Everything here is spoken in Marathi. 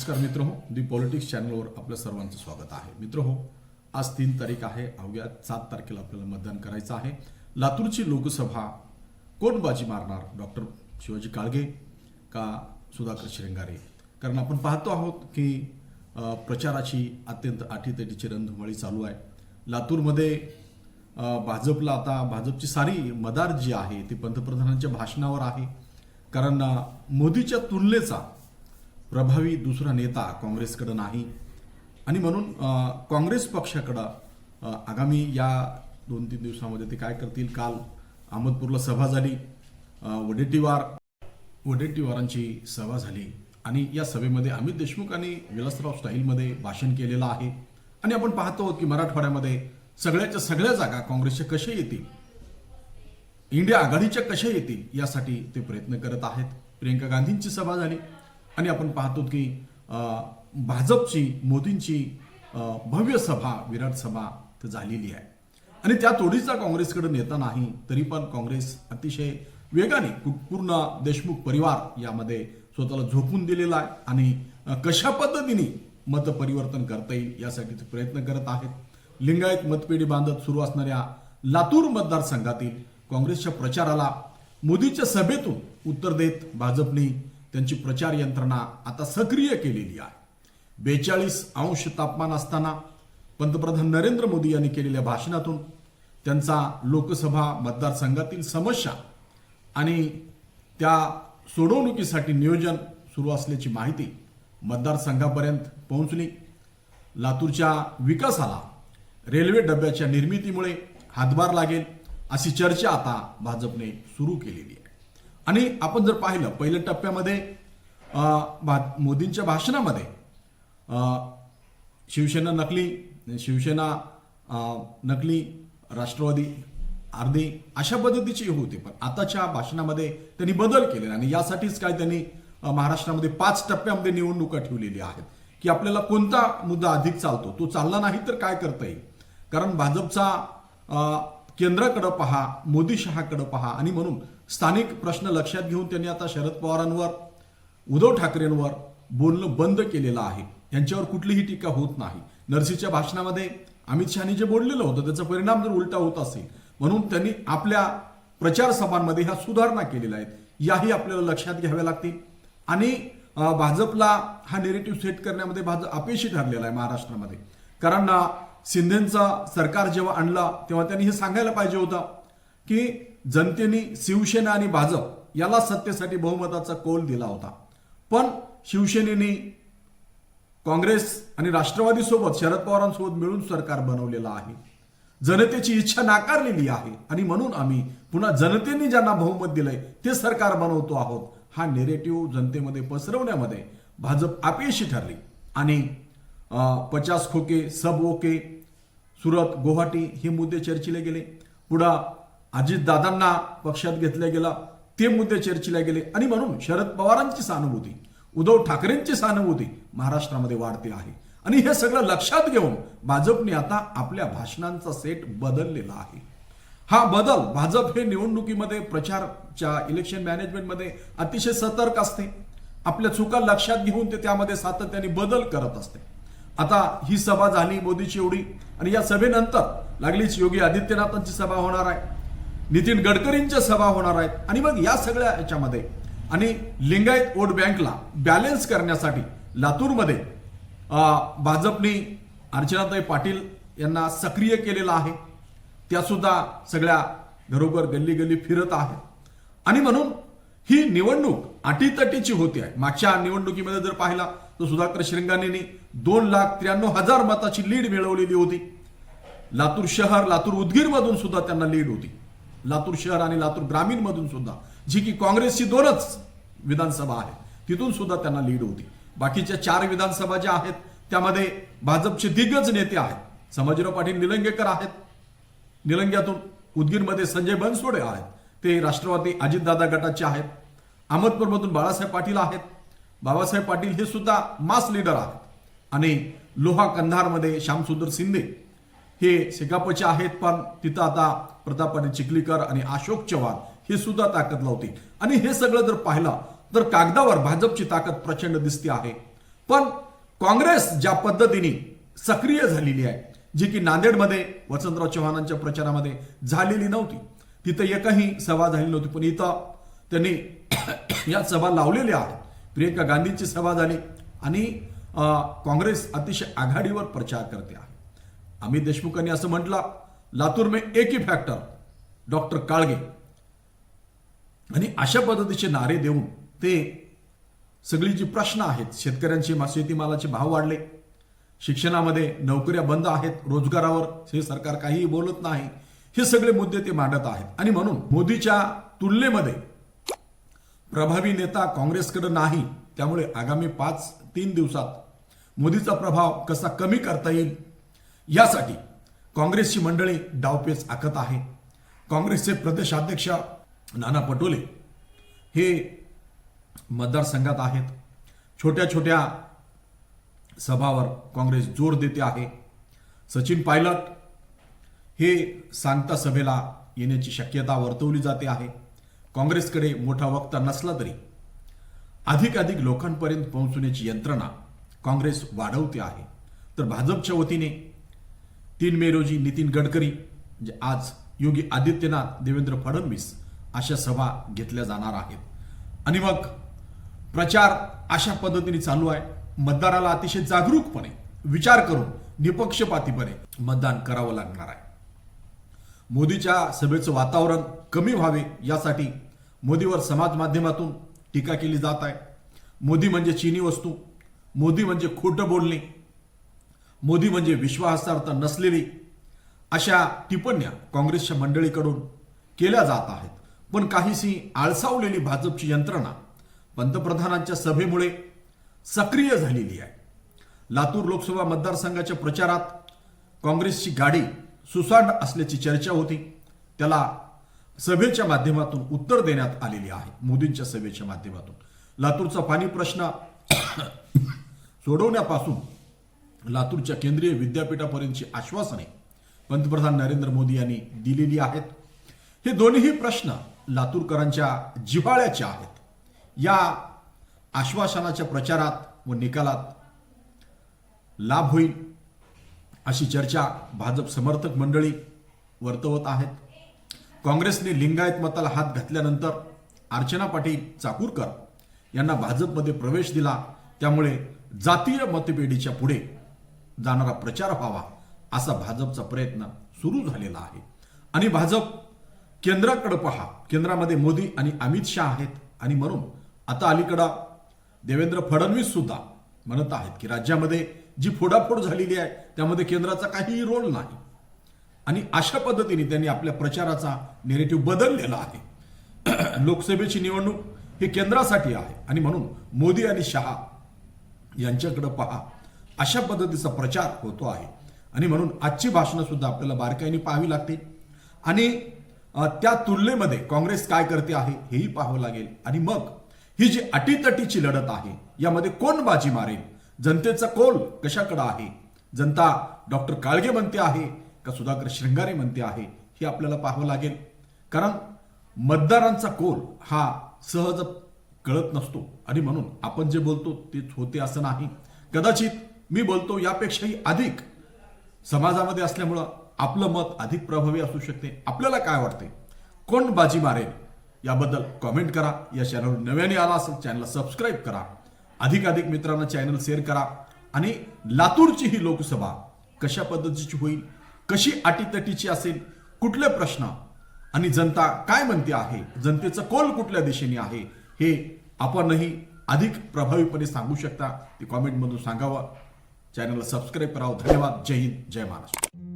नमस्कार मित्र हो दी पॉलिटिक्स चॅनलवर आपल्या सर्वांचं स्वागत आहे. मित्र हो आज तीन तारीख आहे अवघ्या सात तारखेला आपल्याला मतदान करायचं आहे. लातूरची लोकसभा कोण बाजी मारणार डॉक्टर शिवाजी काळगे का सुधाकर श्रृंगारे? कारण आपण पाहतो आहोत की प्रचाराची अत्यंत आठीतटीची रणधुमाळी चालू आहे. लातूरमध्ये भाजपला आता भाजपची सारी मदार जी आहे ती पंतप्रधानांच्या भाषणावर आहे. कारण मोदीच्या तुलनेचा प्रभावी दुसरा नेता काँग्रेसकडं नाही. आणि म्हणून काँग्रेस पक्षाकडं आगामी या दोन तीन दिवसामध्ये ते काय करतील? काल अहमदपूरला सभा झाली. वडेट्टीवार वडेट्टीवारांची सभा झाली. आणि या सभेमध्ये अमित देशमुख आणि विलासराव स्टाईलमध्ये भाषण केलेलं आहे. आणि आपण पाहतो आहोत की मराठवाड्यामध्ये सगळ्याच्या सगळ्या जागा काँग्रेसच्या कशा येतील? इंडिया आघाडीच्या कशा येतील? यासाठी ते प्रयत्न करत आहेत. प्रियंका गांधींची सभा झाली. आणि आपण पाहतो की भाजपची मोदींची भव्य सभा विराट सभा तर झालेली आहे. आणि त्या तोडीचा काँग्रेसकडे नेता नाही तरी पण काँग्रेस अतिशय वेगाने कु- पूर्ण देशमुख परिवार यामध्ये स्वतःला झोपून दिलेला आहे आणि कशा पद्धतीने मतपरिवर्तन करता येईल यासाठी ते प्रयत्न करत आहेत. लिंगायत मतपेढी बांधत सुरू असणाऱ्या लातूर मतदारसंघातील काँग्रेसच्या प्रचाराला मोदीच्या सभेतून उत्तर देत भाजपने त्यांची प्रचार यंत्रणा आता सक्रिय केलेली आहे. बेचाळीस अंश तापमान असताना पंतप्रधान नरेंद्र मोदी यांनी केलेल्या भाषणातून त्यांचा लोकसभा मतदारसंघातील समस्या आणि त्या सोडवणुकीसाठी नियोजन सुरू असल्याची माहिती मतदारसंघापर्यंत पोहोचली. लातूरच्या विकासाला रेल्वे डब्याच्या निर्मितीमुळे हातभार लागेल अशी चर्चा आता भाजपने सुरू केलेली आहे. आणि आपण जर पाहिलं पहिल्या टप्प्यामध्ये भा- मोदींच्या भाषणामध्ये शिवसेना नकली शिवसेना नकली राष्ट्रवादी अर्धी अशा पद्धतीचे होते. पण आताच्या भाषणामध्ये त्यांनी बदल केले आणि यासाठीच काय त्यांनी महाराष्ट्रामध्ये पाच टप्प्यामध्ये निवडणुका ठेवलेल्या आहेत. की आपल्याला कोणता मुद्दा अधिक चालतो तो चालला नाही तर काय करता येईल? कारण भाजपचा केंद्राकडं पहा मोदी शहाकडं पहा आणि म्हणून स्थानिक प्रश्न लक्षात घेऊन त्यांनी आता शरद पवारांवर उद्धव ठाकरेंवर बोलणं बंद केलेलं आहे. यांच्यावर कुठलीही टीका होत नाही. नरसीच्या भाषणामध्ये अमित शहानी जे बोललेलं होतं त्याचा परिणाम जर उलटा होत असेल म्हणून त्यांनी आपल्या प्रचार सभांमध्ये ह्या सुधारणा केलेल्या आहेत. याही आपल्याला लक्षात घ्याव्या लागतील. आणि भाजपला हा नेरेटिव्ह सेट करण्यामध्ये भाजप अपयशी ठरलेला आहे महाराष्ट्रामध्ये. कारण शिंदेचं सरकार जेव्हा आणला तेव्हा त्यांनी हे सांगायला पाहिजे होतं की जनतेने शिवसेना आणि भाजप याला सत्तेसाठी बहुमताचा कौल दिला होता. पण शिवसेनेने काँग्रेस आणि राष्ट्रवादी सोबत शरद पवारांसोबत मिळून सरकार बनवलेलं आहे. जनतेची इच्छा नाकारलेली आहे. आणि म्हणून आम्ही पुन्हा जनतेने ज्यांना बहुमत दिलंय ते सरकार बनवतो आहोत. हा नेरेटिव्ह जनतेमध्ये पसरवण्यामध्ये भाजप अपयशी ठरली. आणि पचास खोके सब ओके सुरत गुवाहाटी हे मुद्दे चर्चिले गेले. पुढं अजितदादांना पक्षात घेतलं गेलं ते मुद्दे चर्चिले गेले. आणि म्हणून शरद पवारांची सहानुभूती उद्धव ठाकरेंची सहानुभूती महाराष्ट्रामध्ये वाढते आहे. आणि हे सगळं लक्षात घेऊन भाजपने आता आपल्या भाषणांचा सेट बदललेला आहे. हा बदल भाजप हे निवडणुकीमध्ये प्रचारच्या इलेक्शन मॅनेजमेंटमध्ये अतिशय सतर्क असते. आपल्या चुका लक्षात घेऊन ते त्यामध्ये सातत्याने बदल करत असते. आता ही सभा झाली मोदीची एवढी. आणि या सभेनंतर लागलीच योगी आदित्यनाथांची सभा होणार आहे. नितीन गडकरींच्या सभा होणार आहेत. आणि मग या सगळ्या याच्यामध्ये आणि लिंगायत वोट बँकला बॅलेन्स करण्यासाठी लातूरमध्ये अं, भाजपने अर्चनाताई पाटील यांना सक्रिय केलेलं आहे. त्या सुद्धा सगळ्या घरोघर गल्ली गल्ली फिरत आहे. आणि म्हणून ही निवडणूक अटीतटीची होती आहे मागच्या निवडणुकीमध्ये जर पाहिला तर सुधाकर श्रृंगानेनी दोन लाख त्र्याण्णव हजार मताची लीड मिळवलेली होती. लातूर शहर लातूर उदगीरमधून सुद्धा त्यांना लीड होती. लातूर शहर आणि लातूर ग्रामीणमधून सुद्धा जी की काँग्रेसची दोनच विधानसभा आहे तिथून सुद्धा त्यांना लीड होती. बाकीच्या चार विधानसभा ज्या आहेत त्यामध्ये भाजपचे दिग्गज नेते आहेत. संभाजीराव पाटील निलंगेकर आहेत. निलंग्यातून उदगीरमध्ये संजय बनसोडे आहेत. ते राष्ट्रवादी अजितदादा गटाचे आहेत. अहमदपूरमधून बाळासाहेब पाटील आहेत. बाबासाहेब पाटील हे सुद्धा मास लीडर आहेत. आणि लोहा कंधारमध्ये श्यामसुंदर शिंदे हे शेकापचे आहेत पण तिथं आता प्रताप चिखलीकर आणि अशोक चव्हाण हे सुद्धा ताकद लावतील. आणि हे सगळं जर पाहिलं तर कागदावर भाजपची ताकद प्रचंड दिसते आहे. पण काँग्रेस ज्या पद्धतीने सक्रिय झालेली आहे जी की नांदेडमध्ये वसंतराव चव्हाणांच्या प्रचारामध्ये झालेली नव्हती. तिथं एकही सभा झाली नव्हती पण इथं त्यांनी या सभा लावलेल्या आहेत. प्रियंका गांधींची सभा झाली आणि काँग्रेस अतिशय आघाडीवर प्रचार करते. आहे अमित देशमुखांनी असं म्हटलं लातूर मे एक ही फॅक्टर डॉक्टर काळगे. आणि अशा पद्धतीचे नारे देऊन ते सगळी जी प्रश्न आहेत. शेतकऱ्यांचे शेतीमालाचे भाव वाढले. शिक्षणामध्ये नोकऱ्या बंद आहेत. रोजगारावर हे सरकार काहीही बोलत नाही. हे सगळे मुद्दे ते मांडत आहेत. आणि म्हणून मोदीच्या तुलनेमध्ये प्रभावी नेता काँग्रेसकडे नाही त्यामुळे आगामी पाच तीन दिवसात मोदीचा प्रभाव कसा कमी करता येईल यासाठी काँग्रेसची मंडळी डावपेच आखत आहे. काँग्रेसचे प्रदेशाध्यक्ष नाना पटोले हे मतदारसंघात आहेत. छोट्या छोट्या सभावर काँग्रेस जोर देते आहे. सचिन पायलट हे सांगता सभेला येण्याची शक्यता वर्तवली जाते आहे. काँग्रेसकडे मोठा वक्ता नसला तरी अधिकाधिक लोकांपर्यंत पोहोचण्याची यंत्रणा काँग्रेस वाढवते आहे. तर भाजपच्या वतीने तीन मे रोजी नितीन गडकरी म्हणजे आज योगी आदित्यनाथ देवेंद्र फडणवीस अशा सभा घेतल्या जाणार आहेत. आणि मग प्रचार अशा पद्धतीने चालू आहे. मतदाराला अतिशय जागरूकपणे विचार करून निपक्षपातीपणे मतदान करावं लागणार आहे. मोदीच्या सभेचं वातावरण कमी व्हावे यासाठी मोदीवर समाज माध्यमातून टीका केली जात आहे. मोदी म्हणजे चीनी वस्तू मोदी म्हणजे खोटं बोलणे मोदी म्हणजे विश्वासार्हता नसलेली अशा टिप्पण्या काँग्रेसच्या मंडळीकडून केल्या जात आहेत. पण काहीशी आळसावलेली भाजपची यंत्रणा पंतप्रधानांच्या सभेमुळे सक्रिय झालेली आहे. लातूर लोकसभा मतदारसंघाच्या प्रचारात काँग्रेसची गाडी सुसाट असल्याची चर्चा होती. त्याला सभेच्या माध्यमातून उत्तर देण्यात आलेली आहे. मोदींच्या सभेच्या माध्यमातून. लातूरचा पाणी प्रश्न सोडवण्यापासून लातूरच्या केंद्रीय विद्यापीठापर्यंतची आश्वासने पंतप्रधान नरेंद्र मोदी यांनी दिलेली आहेत. हे दोन्ही प्रश्न लातूरकरांच्या जिव्हाळ्याचे आहेत. या आश्वासनाच्या प्रचारात व निकालात लाभ होईल. अशी चर्चा भाजप समर्थक मंडळी वर्तवत आहेत. काँग्रेसने लिंगायत मताला हात घातल्यानंतर अर्चना पाटील चाकूरकर यांना भाजपमध्ये प्रवेश दिला. त्यामुळे जातीय मतपेढीच्या पुढे जाणारा प्रचार व्हावा असा भाजपचा प्रयत्न सुरू झालेला आहे. आणि भाजप केंद्राकडे पहा. केंद्रामध्ये मोदी आणि अमित शहा आहेत. आणि म्हणून आता अलीकडं देवेंद्र फडणवीस सुद्धा म्हणत आहेत की राज्यामध्ये जी फोडाफोड झालेली आहे त्यामध्ये केंद्राचा काहीही रोल नाही. आणि अशा पद्धतीने त्यांनी आपल्या प्रचाराचा नेरेटिव्ह बदललेला आहे. लोकसभेची निवडणूक ही केंद्रासाठी आहे. आणि म्हणून मोदी आणि शहा यांच्याकडे पहा अशा पद्धतीचा प्रचार होतो आहे. आणि म्हणून आजची भाषणं सुद्धा आपल्याला बारकाईने पाहावी लागतील. आणि त्या तुलनेमध्ये काँग्रेस काय करते आहे हेही पाहावं लागेल. आणि मग ही जी अटीतटीची लढत आहे यामध्ये कोण बाजी मारेल? जनतेचा कोल कशाकडे आहे? जनता डॉक्टर काळगे म्हणते आहे का सुधाकर शृंगारे म्हणते आहे? हे आपल्याला पाहावं लागेल. कारण मतदारांचा कोल हा सहज कळत नसतो. आणि म्हणून आपण जे बोलतो तेच होते असं नाही. कदाचित मी बोलतो यापेक्षाही अधिक समाजामध्ये असल्यामुळं आपलं मत अधिक प्रभावी असू शकते. आपल्याला काय वाटते? कोण बाजी मारेल? याबद्दल कॉमेंट करा. या चॅनल नव्याने आला असेल चॅनलला सबस्क्राईब करा. अधिकाधिक मित्रांना चॅनल शेअर करा. आणि लातूरची ही लोकसभा कशा पद्धतीची होईल कशी अटीतटीची असेल कुठले प्रश्न आणि जनता काय म्हणते आहे जनतेचं कोल कुठल्या दिशेने आहे हे आपणही अधिक प्रभावीपणे सांगू शकता. ते कॉमेंटमधून सांगावं. चॅनलला सबस्क्राईब करावं. धन्यवाद. जय हिंद. जय महाराष्ट्र.